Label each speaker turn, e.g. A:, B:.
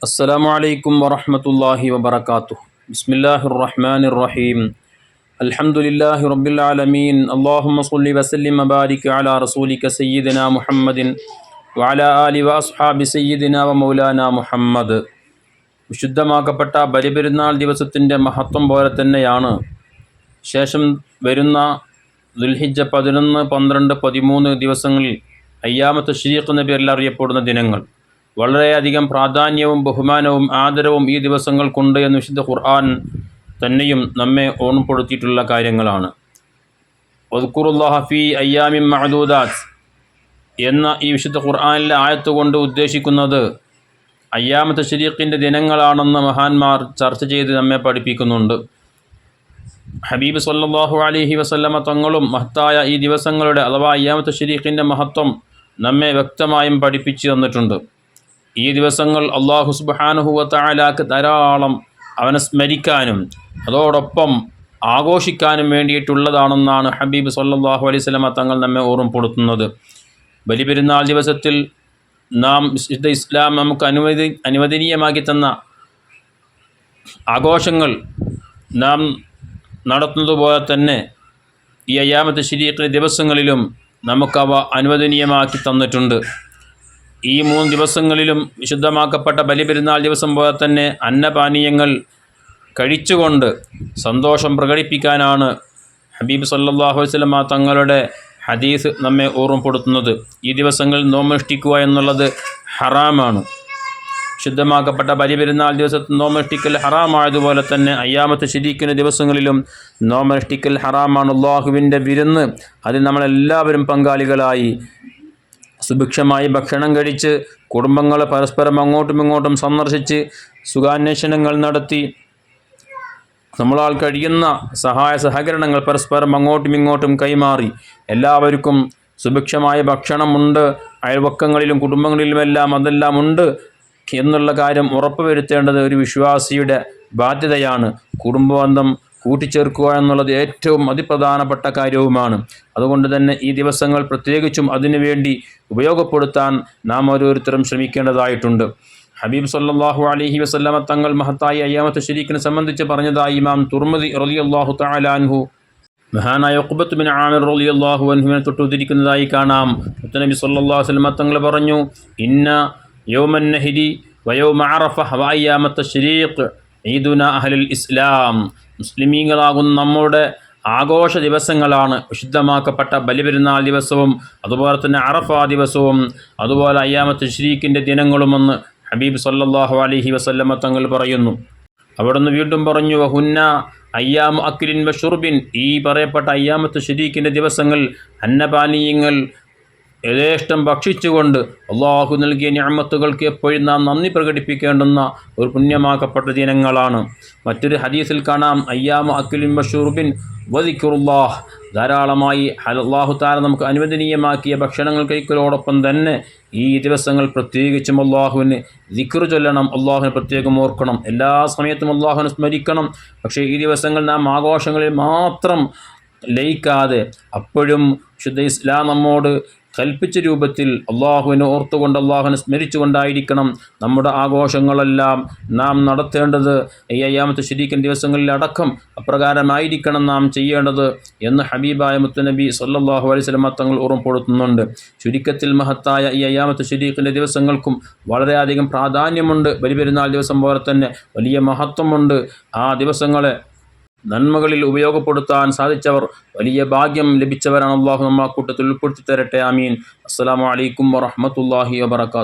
A: السلام عليكم ورحمة الله وبركاته بسم الله الرحمن الرحيم الحمد لله رب العالمين اللهم صل وسلم وبارك على رسولك سيدنا محمد وعلى آل وأصحاب سيدنا ومولانا محمد വിശുദ്ധമാക്കപ്പെട്ട ബലിപെരുന്നാൾ ദിവസത്തിൻ്റെ മഹത്വം പോലെ തന്നെയാണ് ശേഷം വരുന്ന ദുൽഹിജ പതിനൊന്ന് പന്ത്രണ്ട് പതിമൂന്ന് ദിവസങ്ങളിൽ അയ്യാമത്ത് ഷീഖ് എന്ന പേരിൽ അറിയപ്പെടുന്ന ദിനങ്ങൾ വളരെയധികം പ്രാധാന്യവും ബഹുമാനവും ആദരവും ഈ ദിവസങ്ങൾക്കുണ്ട് എന്ന് വിശുദ്ധ ഖുർആൻ തന്നെയും നമ്മെ ഓർമ്മപ്പെടുത്തിയിട്ടുള്ള കാര്യങ്ങളാണ്. ഒദ്ക്കുറുല്ലാഹ അയ്യാമിം മഹദൂദാസ് എന്ന ഈ വിശുദ്ധ ഖുർആാനിലെ ആയത്ത് കൊണ്ട് ഉദ്ദേശിക്കുന്നത് അയ്യാമത്തെ ശരീഖിന്റെ ദിനങ്ങളാണെന്ന് മഹാന്മാർ ചർച്ച ചെയ്ത് നമ്മെ പഠിപ്പിക്കുന്നുണ്ട്. ഹബീബ് സല്ലാഹു അലഹി വസല്ലമ തങ്ങളും മഹത്തായ ഈ ദിവസങ്ങളുടെ അഥവാ അയ്യാമത്തെ ശരീഖിന്റെ മഹത്വം നമ്മെ വ്യക്തമായും പഠിപ്പിച്ചു തന്നിട്ടുണ്ട്. ഈ ദിവസങ്ങൾ അള്ളാഹു സുബാനുഹുവത്തായാലാക്ക് ധാരാളം അവനെ സ്മരിക്കാനും അതോടൊപ്പം ആഘോഷിക്കാനും വേണ്ടിയിട്ടുള്ളതാണെന്നാണ് ഹബീബ് സല്ലാഹു അലൈഹി തങ്ങൾ നമ്മെ ഓർമ്മപ്പെടുത്തുന്നത്. ബലിപെരുന്നാൾ ദിവസത്തിൽ നാം വിശുദ്ധ ഇസ്ലാം നമുക്ക് അനുവദി അനുവദനീയമാക്കി തന്ന ആഘോഷങ്ങൾ നാം നടത്തുന്നത് പോലെ തന്നെ ഈ അയ്യാമത്തെ ശരീരത്തിന്റെ ദിവസങ്ങളിലും നമുക്കവ അനുവദനീയമാക്കി തന്നിട്ടുണ്ട്. ഈ മൂന്ന് ദിവസങ്ങളിലും വിശുദ്ധമാക്കപ്പെട്ട ബലിപെരുന്നാൾ ദിവസം പോലെ തന്നെ അന്നപാനീയങ്ങൾ കഴിച്ചുകൊണ്ട് സന്തോഷം പ്രകടിപ്പിക്കാനാണ് ഹബീബ് സല്ലാഹു വസ്ലമ തങ്ങളുടെ ഹദീസ് നമ്മെ ഓർമ്മപ്പെടുത്തുന്നത്. ഈ ദിവസങ്ങളിൽ നോമനുഷ്ഠിക്കുക എന്നുള്ളത് ഹറാമാണ്. ശുദ്ധമാക്കപ്പെട്ട ബലിപെരുന്നാൾ ദിവസത്തിൽ നോമനുഷ്ഠിക്കൽ ഹറാമായതുപോലെ തന്നെ അയ്യാമത്ത് ശരിക്കുന്ന ദിവസങ്ങളിലും നോമനുഷ്ഠിക്കൽ ഹറാമാണ് അള്ളാഹുവിന്റെ വിരുന്ന്. അതിൽ നമ്മളെല്ലാവരും പങ്കാളികളായി സുഭിക്ഷമായി ഭക്ഷണം കഴിച്ച് കുടുംബങ്ങളെ പരസ്പരം അങ്ങോട്ടും ഇങ്ങോട്ടും സന്ദർശിച്ച് സുഖാന്വേഷണങ്ങൾ നടത്തി. നമ്മളാൽ കഴിയുന്ന സഹായ സഹകരണങ്ങൾ പരസ്പരം അങ്ങോട്ടും ഇങ്ങോട്ടും കൈമാറി. എല്ലാവർക്കും സുഭിക്ഷമായ ഭക്ഷണമുണ്ട്. അയൽവക്കങ്ങളിലും കുടുംബങ്ങളിലുമെല്ലാം അതെല്ലാം ഉണ്ട് എന്നുള്ള കാര്യം ഉറപ്പുവരുത്തേണ്ടത് ഒരു വിശ്വാസിയുടെ ബാധ്യതയാണ്. കുടുംബബന്ധം കൂട്ടിച്ചേർക്കുക എന്നുള്ളത് ഏറ്റവും അതിപ്രധാനപ്പെട്ട കാര്യവുമാണ്. അതുകൊണ്ട് തന്നെ ഈ ദിവസങ്ങൾ പ്രത്യേകിച്ചും അതിനുവേണ്ടി ഉപയോഗപ്പെടുത്താൻ നാം ഓരോരുത്തരും ശ്രമിക്കേണ്ടതായിട്ടുണ്ട്. ഹബീബ് സല്ലാഹു അലഹി വസ്ല്ലാമ തങ്ങൾ മഹത്തായി അയ്യാമത്തെ ശരീക്കിനെ സംബന്ധിച്ച് പറഞ്ഞതായി ഇമാം തുർമതി റലി അള്ളാഹു തലാൻഹു മഹാനായ ഒക്കുബത്ത് ബിൻ ആമിർ റലി അള്ളാഹു അൻഹുവിനെ തൊട്ടുതിരിക്കുന്നതായി കാണാം. മുത്തനബി സല്ലാഹു വസ്ലമ തങ്ങൾ പറഞ്ഞു ഇന്ന യൗമൻ നഹിരി വയോമ അറഫ ഹവായ്യാമത്തെ ഷരീഖ് ഈദുന അഹലുൽ ഇസ്ലാം. മുസ്ലിമീങ്ങളാകുന്ന നമ്മുടെ ആഘോഷ ദിവസങ്ങളാണ് വിശുദ്ധമാക്കപ്പെട്ട ബലിപെരുന്നാൾ ദിവസവും അതുപോലെ തന്നെ അറഫ ദിവസവും അതുപോലെ അയ്യാമത്ത് ഷരീഖിന്റെ ദിനങ്ങളുമെന്ന് ഹബീബ് സല്ലാഹു അലഹി വസല്ലമ തങ്ങൾ പറയുന്നു. അവിടുന്ന് വീണ്ടും പറഞ്ഞു ഹുന്ന അയ്യാം അക്കിലിൻ ബഷുർബിൻ ഈ പറയപ്പെട്ട അയ്യാമത്ത് ഷരീഖിന്റെ ദിവസങ്ങൾ അന്നപാനീയങ്ങൾ യഥേഷ്ടം ഭക്ഷിച്ചുകൊണ്ട് അള്ളാഹു നൽകിയ ഞാമത്തുകൾക്ക് എപ്പോഴും നാം നന്ദി പ്രകടിപ്പിക്കേണ്ടുന്ന ഒരു പുണ്യമാക്കപ്പെട്ട ദിനങ്ങളാണ്. മറ്റൊരു ഹദീസിൽ കാണാം. അയ്യാമ അക്കിലിൻ ബഷൂർബിൻ വദിക്കുറുല്ലാഹ്. ധാരാളമായി അള്ളാഹു താര നമുക്ക് അനുവദനീയമാക്കിയ ഭക്ഷണങ്ങൾ കഴിക്കലോടൊപ്പം തന്നെ ഈ ദിവസങ്ങൾ പ്രത്യേകിച്ചും അള്ളാഹുവിന് ദിക്കറ് ചൊല്ലണം അള്ളാഹുവിനെ പ്രത്യേകം ഓർക്കണം. എല്ലാ സമയത്തും അള്ളാഹുവിനെ സ്മരിക്കണം. പക്ഷേ ഈ ദിവസങ്ങൾ നാം ആഘോഷങ്ങളിൽ മാത്രം ലയിക്കാതെ അപ്പോഴും ശുദ്ധ ഇസ്ലാം നമ്മോട് കൽപ്പിച്ച രൂപത്തിൽ അള്ളാഹുവിനെ ഓർത്തുകൊണ്ട് അള്ളാഹുവിനെ സ്മരിച്ചുകൊണ്ടായിരിക്കണം നമ്മുടെ ആഘോഷങ്ങളെല്ലാം നാം നടത്തേണ്ടത്. അയ്യാമത്തെ ശരീക്കൻ ദിവസങ്ങളിൽ അടക്കം അപ്രകാരമായിരിക്കണം നാം ചെയ്യേണ്ടത് എന്ന് ഹബീബായ മുത്തനബി സല്ലാഹു അലൈഹി സ്വലമ തങ്ങൾ ഓർമ്മപ്പെടുത്തുന്നുണ്ട്. ചുരുക്കത്തിൽ മഹത്തായ ഈ അയ്യാമത്തെ ശരീക്കിന്റെ ദിവസങ്ങൾക്കും വളരെയധികം പ്രാധാന്യമുണ്ട്. ബലിപെരുന്നാൾ ദിവസം പോലെ തന്നെ വലിയ മഹത്വമുണ്ട്. ആ ദിവസങ്ങളെ നന്മകളിൽ ഉപയോഗപ്പെടുത്താൻ സാധിച്ചവർ വലിയ ഭാഗ്യം ലഭിച്ചവരാണ് അള്ളാഹു നമ്മ കൂട്ടത്തിൽ ഉൾപ്പെടുത്തി തരട്ടെ. ആമീൻ. അസ്സാം വലൈക്കും വറഹമത്തല്ലാഹി വാത്തു